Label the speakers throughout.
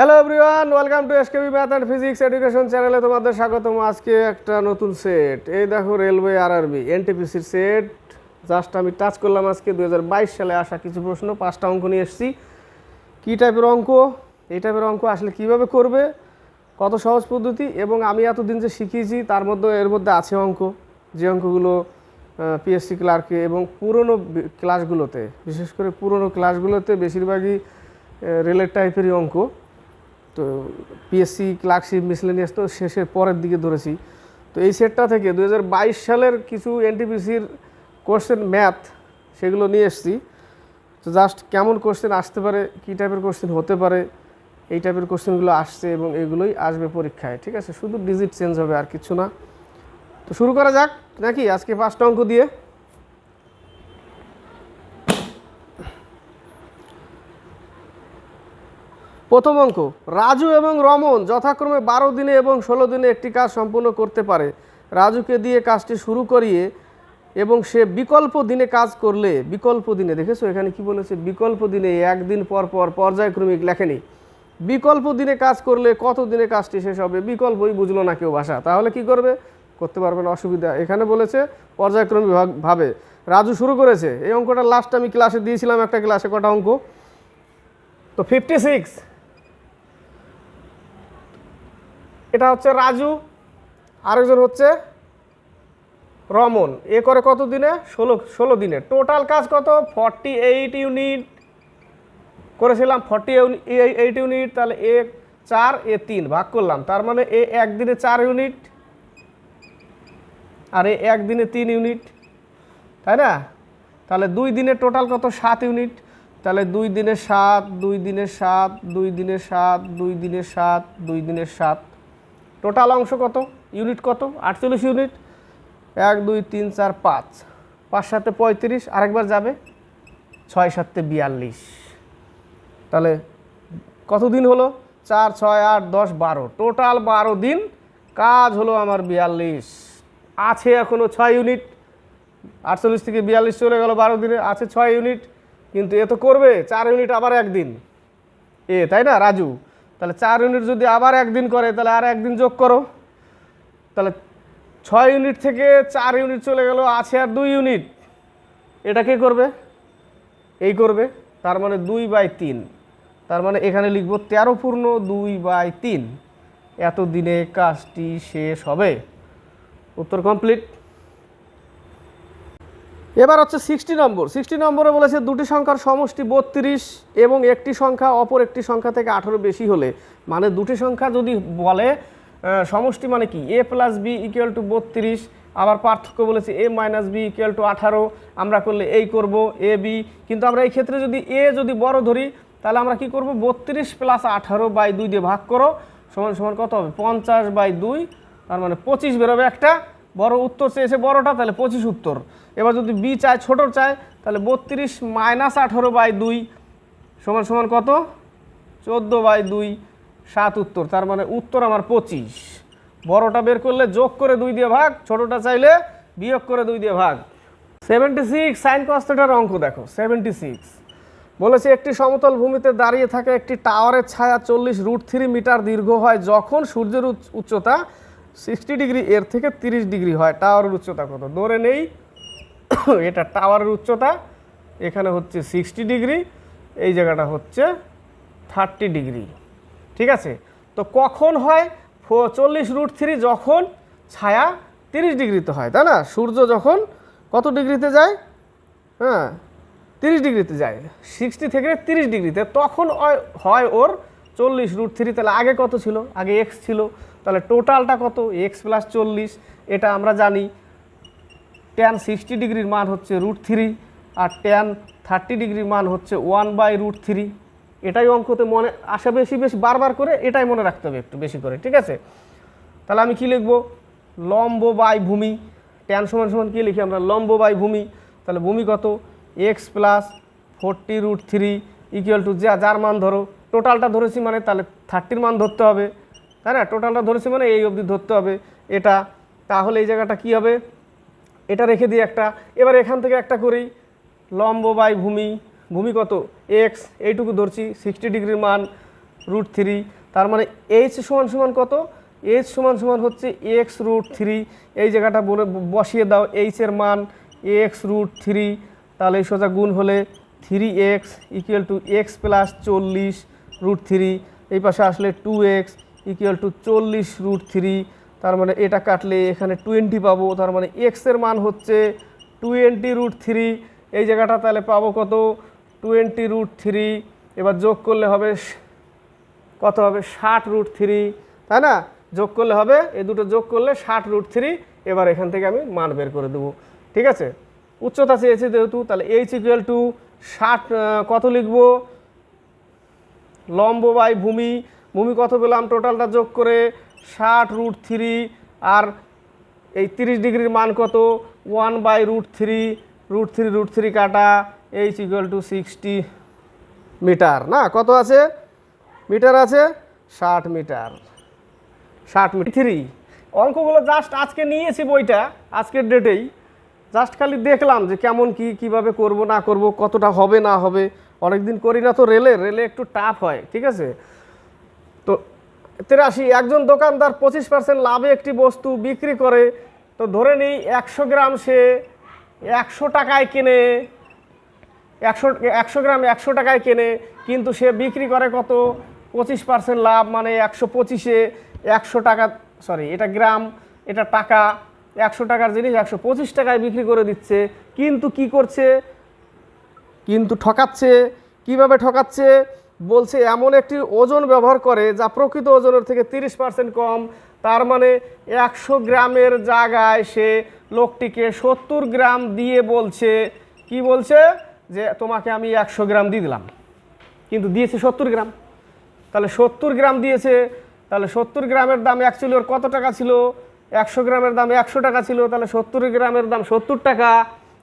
Speaker 1: Hello everyone welcome to SKB math and physics education চ্যানেলে তোমাদের স্বাগতম। আজকে একটা নতুন সেট এই দেখো রেলওয়ে আর আরআরবি এনটিপিসির সেট জাস্ট আমি টাচ করলাম আজকে দুহাজার বাইশ সালে আসা কিছু প্রশ্ন, পাঁচটা অঙ্ক নিয়ে এসেছি। কী টাইপের অঙ্ক? এই টাইপের অঙ্ক আসলে কীভাবে করবে? কত সহজ পদ্ধতি? এবং আমি এতদিন যে শিখিয়েছি, তার মধ্যে এর মধ্যে আছে অঙ্ক। যে অঙ্কগুলো পিএসসি ক্লার্কে এবং পুরনো ক্লাসগুলোতে বিশেষ করে পুরনো ক্লাসগুলোতে বেশিরভাগই রেলের টাইপেরই অঙ্ক। তো পিএসসি ক্লার্কশিপ মিসলেনিয়াস তো শেষের পরের দিকে ধরেছি। তো এই সেটটা থেকে দুহাজার বাইশ সালের কিছু এনটিপিসির কোশ্চেন ম্যাথ সেগুলো নিয়ে এসেছি। তো জাস্ট কেমন কোশ্চেন আসতে পারে, কী টাইপের কোশ্চেন হতে পারে, এই টাইপের কোশ্চেনগুলো আসছে এবং এগুলোই আসবে পরীক্ষায়, ঠিক আছে? শুধু ডিজিট চেঞ্জ হবে আর কিছু না। তো শুরু করা যাক, নাকি? আজকে পাঁচটা অঙ্ক দিয়ে। প্রথম অঙ্ক, রাজু এবং রমন যথাক্রমে বারো দিনে এবং ষোলো দিনে একটি কাজ সম্পূর্ণ করতে পারে। রাজুকে দিয়ে কাজটি শুরু করিয়ে এবং সে বিকল্প দিনে কাজ করলে, বিকল্প দিনে, দেখেছ এখানে কি বলেছে? বিকল্প দিনে একদিন পর পর পর্যায়ক্রমিক লেখেনি। বিকল্প দিনে কাজ করলে কত দিনে কাজটি শেষ হবে? বিকল্পই বুঝলো না কেউ ভাষা। তাহলে কি করবে? করতে পারবে না, অসুবিধা। এখানে বলেছে পর্যায়ক্রমিক ভাবে। রাজু শুরু করেছে। এই অঙ্কটা লাস্ট আমি ক্লাসে দিয়েছিলাম একটা ক্লাসে কটা অঙ্ক? তো ফিফটি সিক্স এটা হচ্ছে রাজু, আরেকজন হচ্ছে রমন। এ করে কত দিনে? ষোলো ষোলো দিনে। টোটাল কাজ কত? ফর্টি এইট ইউনিট করেছিলাম ফর্টি এইট ইউনিট তাহলে এ চার, এ তিন, ভাগ করলাম। তার মানে এ একদিনে চার ইউনিট আর এ একদিনে তিন ইউনিট তাই না? তাহলে দুই দিনে টোটাল কত? সাত ইউনিট তাহলে দুই দিনে সাত, দুই দিনে সাত, দুই দিনে সাত, দুই দিনে সাত, দুই দিনে সাত। টোটাল অংশ কত? ইউনিট কত? আটচল্লিশ ইউনিট এক, দুই, তিন, চার, পাঁচ। পাঁচ সাতে পঁয়ত্রিশ, আরেকবার যাবে। ছয় সাতে বিয়াল্লিশ। তাহলে কত দিন হলো? চার, ছয়, আট, দশ, বারো। টোটাল বারো দিন। কাজ হলো আমার বিয়াল্লিশ। আছে এখনও ছয় ইউনিট আটচল্লিশ থেকে বিয়াল্লিশ চলে গেল বারো দিনে। আছে ছয় ইউনিট কিন্তু এ তো করবে। চার ইউনিট আবার একদিন। এ, তাই না, রাজু? তাহলে চার ইউনিট যদি আবার একদিন করে, তাহলে আর একদিন যোগ করো। তাহলে ছয় ইউনিট থেকে চার ইউনিট চলে গেল, আছে আর দুই ইউনিট। এটা কে করবে? এই করবে, তার মানে দুই বাই তিন। তার মানে এখানে লিখব তেরো পূর্ণ দুই বাই তিন। এত দিনে কাজটি শেষ হবে। উত্তর কমপ্লিট। এবার হচ্ছে সিক্সটি নম্বর। সিক্সটি নম্বরে বলেছে, দুটি সংখ্যার সমষ্টি বত্রিশ এবং একটি সংখ্যা অপর একটি সংখ্যা থেকে আঠারো বেশি হলে। মানে দুটি সংখ্যা যদি বলে সমষ্টি মানে কি? A plus B equal to বত্রিশ, আবার পার্থক্য বলেছে A minus B equal to আঠারো, আমরা করলে এই করব এ বি কিন্তু আমরা এই ক্ষেত্রে যদি এ যদি বড় ধরি, তাহলে আমরা কি করব? বত্রিশ প্লাস আঠারো বাই দুই দিয়ে ভাগ করো, সমান সমান কত হবে? পঞ্চাশ বাই দুই, তার মানে পঁচিশ বেরোবে একটা। বড় উত্তর চেয়েছে বড়টা, তাহলে পঁচিশ উত্তর। এবার যদি বি চায় ছোট চায়, তাহলে বত্রিশ মাইনাস আঠেরো বাই দুই সমান সমান কত? চোদ্দ বাই দুই, সাত উত্তর। তার মানে উত্তর আমার পঁচিশ। বড়টা বের করলে যোগ করে দুই দিয়ে ভাগ, ছোটটা চাইলে বিয়োগ করে দুই দিয়ে ভাগ। সেভেন্টি সিক্স সাইন কস্টেটার অঙ্ক দেখো সেভেন্টি সিক্স বলেছে একটি সমতল ভূমিতে দাঁড়িয়ে থাকা একটি টাওয়ারের ছায়া চল্লিশ রুট থ্রি মিটার দীর্ঘ হয়, যখন সূর্যের উচ্চ- উচ্চতা সিক্সটি ডিগ্রি এর থেকে তিরিশ ডিগ্রি হয় টাওয়ারের উচ্চতা কত? ধরে নেই। এটা টাওয়ারের উচ্চতা। এখানে হচ্ছে সিক্সটি ডিগ্রি। এই জায়গাটা হচ্ছে থার্টি ডিগ্রি। ঠিক আছে? তো কখন হয়? চল্লিশ রুট থ্রি যখন ছায়া তিরিশ ডিগ্রিতে হয়, তাই না? সূর্য যখন কত ডিগ্রিতে যায়? হ্যাঁ তিরিশ ডিগ্রিতে যায়। সিক্সটি থেকে তিরিশ ডিগ্রিতে। তখন হয়- হয় ওর চল্লিশ রুট থ্রি তাহলে আগে কত ছিল? আগে এক্স ছিল। তাহলে টোটালটা কত? এক্স প্লাস চল্লিশ। এটা আমরা জানি ট্যান সিক্সটি ডিগ্রির মান হচ্ছে রুট থ্রি আর ট্যান থার্টি ডিগ্রির মান হচ্ছে ওয়ান বাই রুট থ্রি এটাই অঙ্কতে মনে আসে বেশি বেশি, বারবার করে এটাই মনে রাখতে হবে একটু বেশি করে, ঠিক আছে? তাহলে আমি কি লিখব? লম্ব বাই ভূমি। ট্যান সমান সমান কী লিখি আমরা? লম্ব বাই ভূমি। তাহলে ভূমি কত? X plus forty root three equal to যা, যার মান ধরো টোটালটা ধরেছি মানে তাহলে থার্টির মান ধরতে হবে। তাই না? টোটালটা ধরেছি মানে এই অবধি ধরতে হবে এটা। তাহলে এই জায়গাটা কি হবে? এটা রেখে দিই একটা। এবার এখান থেকে একটা করি। লম্ব বাই ভূমি। ভূমি কত? এক্স এইটুকু ধরছি। সিক্সটি ডিগ্রির মান রুট থ্রি তার মানে এইচ সমান সমান কত? এইচ সমান সমান হচ্ছে এক্স রুট থ্রি এই জায়গাটা বলে বসিয়ে দাও। এইচের মান এক্স রুট থ্রি তাহলে এই সোজা গুণ হলে three x equal to x plus চল্লিশ। রুট থ্রি এই পাশে আসলে টু এক্স ইকুয়াল টু চল্লিশ রুট থ্রি তার মানে এটা কাটলে এখানে টোয়েন্টি পাবো, তার মানে এক্সের মান হচ্ছে টোয়েন্টি রুট থ্রি এই জায়গাটা তাহলে পাবো কত? টোয়েন্টি রুট থ্রি এবার যোগ করলে হবে কত হবে? ষাট রুট থ্রি তাই না? যোগ করলে হবে, এই দুটো যোগ করলে ষাট রুট থ্রি এবার এখান থেকে আমি মান বের করে দেবো, ঠিক আছে? উচ্চতা চেয়েছে যেহেতু, তাহলে এইচ ইকুয়াল টু ষাট কত লিখব? লম্ব বাই ভূমি ভূমি কত পেলাম? টোটালটা যোগ করে ষাট রুট থ্রি আর এই তিরিশ ডিগ্রির মান কত? One by root three root three root three কাটা H equal to sixty metre না? কত আছে? মিটার আছে? ষাট মিটার ষাট মিটার থ্রি অঙ্কগুলো জাস্ট আজকে নিয়েছি বইটা, আজকের ডেটেই জাস্ট খালি দেখলাম যে কেমন কি, কীভাবে করব, না করব, কতটা হবে, না হবে। অনেকদিন করি না তো রেলে রেলে একটু টাফ হয়, ঠিক আছে? তো তেরাশি, একজন দোকানদার পঁচিশ পার্সেন্ট লাভে একটি বস্তু বিক্রি করে, তো ধরে নিই একশো গ্রাম সে একশো টাকায় কেনে, একশো একশো গ্রাম একশো টাকায় কেনে, কিন্তু সে বিক্রি করে কত? পঁচিশ পার্সেন্ট লাভ মানে একশো পঁচিশে একশো টাকা সরি এটা গ্রাম, এটা টাকা, একশো টাকার জিনিস একশো পঁচিশ টাকায় বিক্রি করে দিচ্ছে, কিন্তু কি করছে? কিন্তু ঠকাচ্ছে, কীভাবে ঠকাচ্ছে? বলছে এমন একটি ওজন ব্যবহার করে যা প্রকৃত ওজনের থেকে তিরিশ পার্সেন্ট কম। তার মানে একশো গ্রামের জায়গায় সে লোকটিকে সত্তর গ্রাম দিয়ে বলছে, কি বলছে? যে তোমাকে আমি একশো গ্রাম দিয়ে দিলাম। কিন্তু দিয়েছে সত্তর গ্রাম। তাহলে সত্তর গ্রাম দিয়েছে, তাহলে সত্তর গ্রামের দাম অ্যাকচুয়ালি ওর কত টাকা ছিল? একশো গ্রামের দাম একশো টাকা ছিল, তাহলে সত্তর গ্রামের দাম সত্তর টাকা,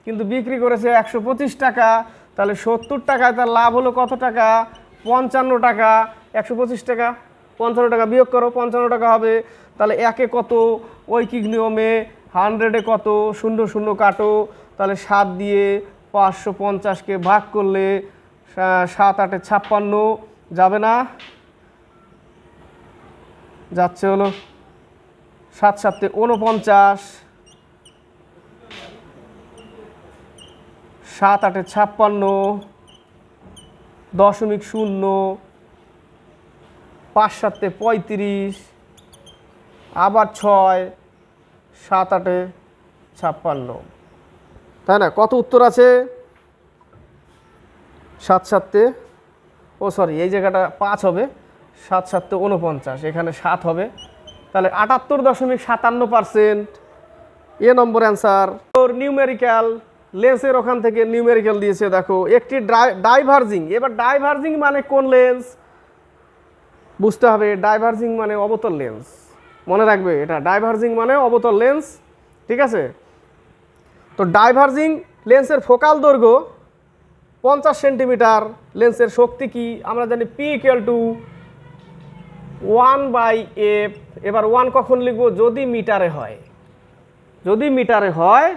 Speaker 1: কিন্তু বিক্রি করেছে একশো পঁচিশ টাকা। তাহলে সত্তর টাকায় তার লাভ হলো কত টাকা? পঞ্চান্ন টাকা, একশো পঁচিশ টাকা, পঞ্চান্ন টাকা বিয়োগ করো, পঞ্চান্ন টাকা হবে। তাহলে একে কত? ঐকিক নিয়মে হান্ড্রেডে কত? শূন্য শূন্য কাটো। তাহলে সাত দিয়ে পাঁচশো পঞ্চাশকে ভাগ করলে সাত আটে ছাপ্পান্ন। যাবে না? যাচ্ছে হলো সাত সাতে উনপঞ্চাশ সাত আটে ছাপ্পান্ন, দশমিক শূন্য, পাঁচ সাতে পঁয়ত্রিশ, আবার ছয়, সাত আটে ছাপ্পান্ন। তাই না? কত উত্তর আছে? সাত সাতে, ও সরি, এই জায়গাটা পাঁচ হবে। সাত সাতে উনপঞ্চাশ এখানে সাত হবে। তাহলে আটাত্তর দশমিক সাতান্ন percent. A number answer. Numerical লেন্সের ওখান থেকে নিউমেরিক্যাল দিয়েছে, দেখো। একটি ডাইভার্জিং এবার ডাইভার্জিং মানে কোন লেন্স বুঝতে হবে ডাইভার্জিং মানে অবতল লেন্স মনে রাখবে এটা। ডাইভার্জিং মানে অবতল লেন্স ঠিক আছে? তো ডাইভার্জিং লেন্সের ফোকাল দৈর্ঘ্য পঞ্চাশ সেন্টিমিটার লেন্সের শক্তি কি? আমরা জানি P equal to one by F এবার ওয়ান কখন লিখব? যদি মিটারে হয়। যদি মিটারে হয়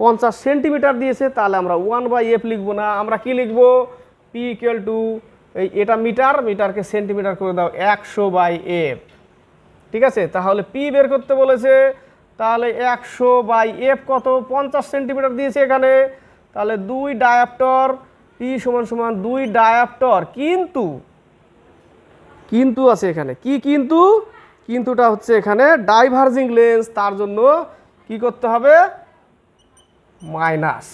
Speaker 1: পঞ্চাশ সেন্টিমিটার দিয়েছে, তাহলে আমরা ওয়ান বাই এফ লিখব না। আমরা কি লিখব? পি ইকুয়াল টু এই এটা মিটার, মিটারকে সেন্টিমিটার করে দাও, একশো বাই এফ ঠিক আছে? তাহলে পি বের করতে বলেছে, তাহলে একশো বাই এফ কত? পঞ্চাশ সেন্টিমিটার দিয়েছে এখানে। তাহলে দুই ডায়াপ্টর পি সমান সমান দুই ডায়াপ্টর কিন্তু কিন্তু আছে এখানে। কি কিন্তু? কিন্তুটা হচ্ছে এখানে ডাইভার্জিং লেন্স তার জন্য কি করতে হবে? মাইনাস।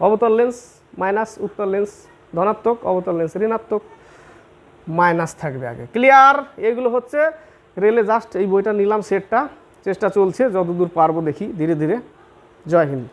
Speaker 1: অবতল লেন্স মাইনাস উত্তর লেন্স ধনাত্মক, অবতল লেন্স ঋণাত্মক, মাইনাস থাকবে আগে। ক্লিয়ার এগুলো হচ্ছে রেলে জাস্ট এই বইটা নিলাম সেটটা চেষ্টা চলছে, যতদূর পারব দেখি, ধীরে ধীরে। জয় হিন্দ।